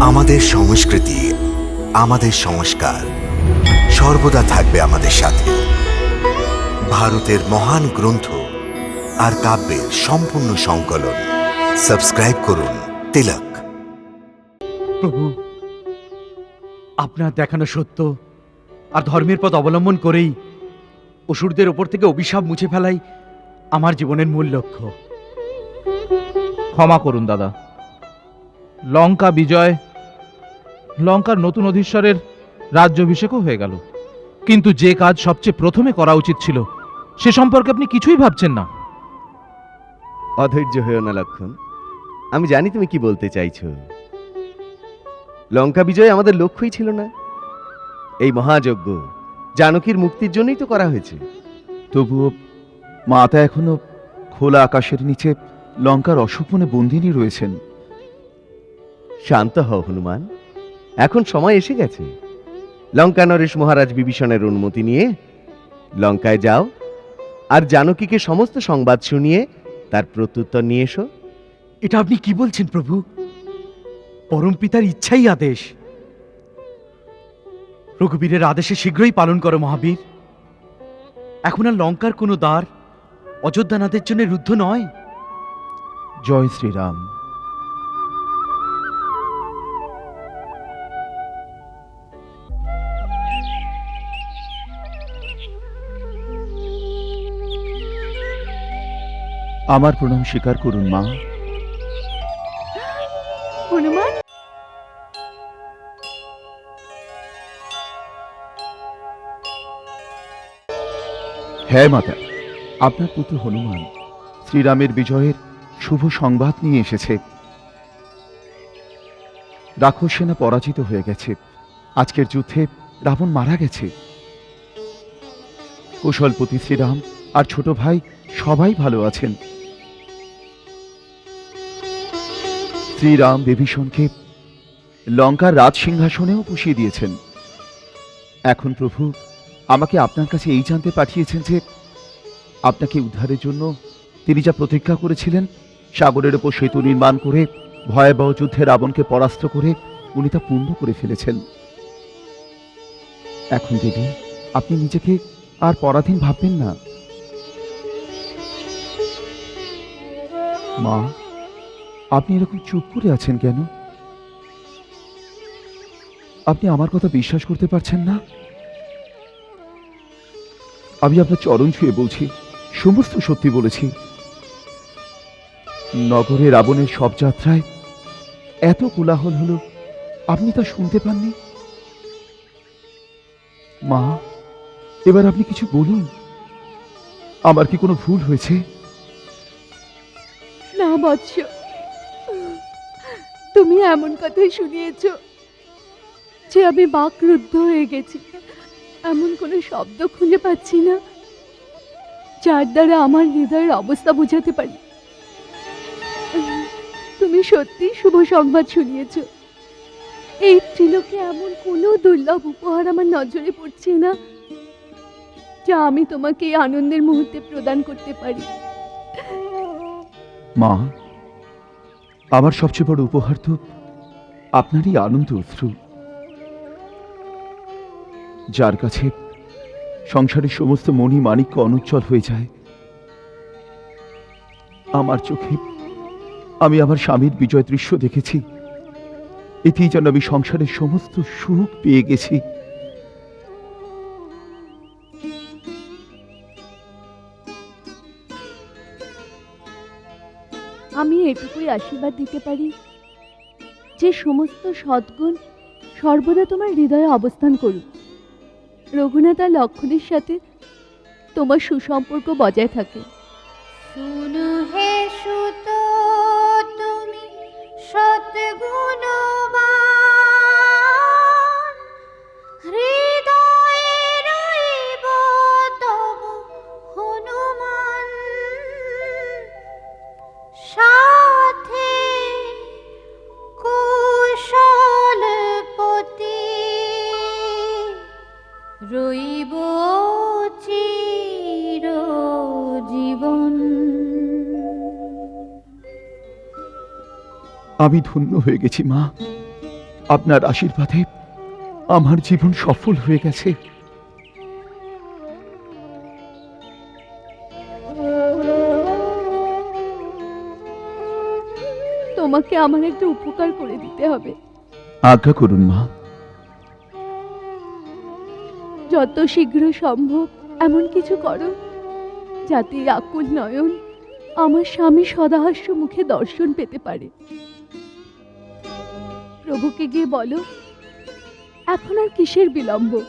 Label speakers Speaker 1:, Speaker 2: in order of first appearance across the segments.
Speaker 1: আমাদের সংস্কৃতি, আমাদের সংস্কার সর্বদা থাকবে আমাদের সাথে। ভারতের মহান গ্রন্থ আর কাব্যের সম্পূর্ণ সংকলন। সাবস্ক্রাইব করুন তিলক।
Speaker 2: প্রভু, আপনার দেখানো সত্য আর ধর্মের পথ অবলম্বন করেই অসুরদের ওপর থেকে অভিশাপ মুছে ফেলাই আমার জীবনের মূল লক্ষ্য।
Speaker 3: ক্ষমা করুন দাদা। লঙ্কা বিজয় লঙ্কার নতুন অধীশ্বরের রাজ্যাভিষেকও হয়ে গেল। কিন্তু যে কাজ সবচেয়ে প্রথমে করা উচিত ছিল সে সম্পর্কে আপনি কিছুই ভাবছেন না।
Speaker 4: অধৈর্য হয়েও না লক্ষণ। আমি জানি তুমি কি বলতে চাইছো। লঙ্কা বিজয় আমাদের লক্ষ্যই ছিল না। এই মহাযজ্ঞ জানকীর মুক্তির জন্যই তো করা হয়েছে।
Speaker 5: তবুও মাতা এখনও খোলা আকাশের নিচে লঙ্কার অসুপনে বন্দিনী রয়েছেন।
Speaker 4: শান্ত হও হনুমান। এখন সময় এসে গেছে। লঙ্কা নরেশ মহারাজ বিভীষণের অনুমতি নিয়ে লঙ্কায় যাও আর জানকীকে সমস্ত সংবাদ শুনিয়ে তার প্রত্যুত্তর নিয়ে এসো।
Speaker 2: এটা আপনি কি বলছেন প্রভু? পরম পিতার ইচ্ছাই আদেশ। রঘুবীরের আদেশে শীঘ্রই পালন করো মহাবীর। এখন আর লঙ্কার কোনো দ্বার অযোধ্যানাথের জন্য রুদ্ধ নয়।
Speaker 5: জয় শ্রীরাম। আমার প্রণাম স্বীকার করুন মা।
Speaker 6: হনুমান?
Speaker 5: হ্যাঁ মাতা। আপনার পুত্র হনুমান শ্রীরামের বিজয়ের শুভ সংবাদ নিয়ে এসেছে। রাক্ষস সেনা পরাজিত হয়ে গেছে। আজকের যুদ্ধে রাবণ মারা গেছে। কুশলপতি শ্রীরাম আর ছোট ভাই সবাই ভালো আছেন। শ্রীরাম বিভীষণকে লঙ্কার রাজ সিংহাসনেও বসিয়ে দিয়েছেন। এখন প্রভু, আমাকে আপনার কাছে এই জানতে পাঠিয়েছেন যে আপনাকে উদ্ধারের জন্য তিনি যা প্রতিজ্ঞা করেছিলেন, সাগরের ওপর সেতু নির্মাণ করে, ভয়াবহ যুদ্ধে রাবণকে পরাস্ত করে উনি তা পূর্ণ করে ফেলেছেন। এখন দেবী, আপনি নিজেকে আর পরাধীন ভাববেন না। মা আপনি এরকম চুপ করে আছেন কেন? আপনি আমার কথা বিশ্বাস করতে পারছেন না? আমি আপনার চরণ ছুঁয়ে বলছি, সমস্ত সত্যি বলেছি। নগরে রাবণের সব যাত্রায় এত কোলাহল হলো, আপনি তা শুনতে পাননি? মা, এবার আপনি কিছু বলুন। আমার কি কোনো ভুল হয়েছে?
Speaker 6: না, বৎস। তুমি এমন কথাই শুনিয়েছ যে আমি বাকরুদ্ধ হয়ে গেছি। এমন কোনো শব্দ খুঁজে পাচ্ছি না, যার দ্বারা আমার হৃদয়ের অবস্থা বোঝাতে পারি। তুমি সত্যি শুভ সংবাদ শুনিয়েছ। এই ত্রিলোকে এমন কোনো দুর্লভ উপহার আমার নজরে পড়ছে না, যা আমি তোমাকে এই আনন্দের মুহূর্তে প্রদান করতে পারি।
Speaker 5: মা আমার সবচেয়ে বড় উপহার তো আপনারই আনন্দ অশ্রু। যার কাছে সংসারের সমস্ত মণি মানিক্য অনুজ্জ্বল হয়ে যায়, আমার চোখে আমি আমার স্বামীর বিজয় দৃশ্য দেখেছি। এতেই যেন আমি সংসারের সমস্ত সুখ পেয়ে গেছি।
Speaker 6: আমি এটুকুই আশীর্বাদ দিতে পারি যে সমস্ত সদ্গুণ সর্বদা তোমার হৃদয়ে অবস্থান করুক। রঘুনাথ আর লক্ষণের সাথে তোমার সুসম্পর্ক বজায় থাকে।
Speaker 7: শুনো হে সুত, তুমি সদ্গুণবান
Speaker 5: আমি ধন্য হয়ে গেছি মা। আপনার আশীর্বাদে আমার জীবন সফল হয়ে গেছে।
Speaker 6: তোমাকে আমার একটা উপকার করে দিতে হবে।
Speaker 5: আজ্ঞা করুন মা।
Speaker 6: যত শীঘ্র সম্ভব এমন কিছু করো যাতে আকুল নয়ন আমার স্বামী সদাহাস্য মুখে দর্শন পেতে পারে। প্রভুকে গিয়ে বলো, এখন আর কিসের বিলম্ব?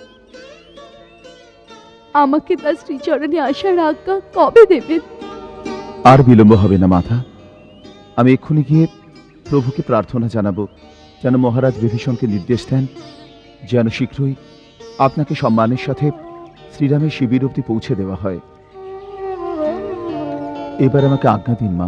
Speaker 6: আমাকে তার শ্রীচরণে আসার আজ্ঞা কবে দেবেন?
Speaker 5: আর বিলম্ব হবে না মাথা আমি এক্ষুনি গিয়ে প্রভুকে প্রার্থনা জানাব, যেন মহারাজ বিভীষণকে নির্দেশ দেন, যেন শীঘ্রই আপনাকে সম্মানের সাথে শ্রীরামের শিবির অব্দি পৌঁছে দেওয়া হয়। এবার আমাকে আজ্ঞা দিন মা।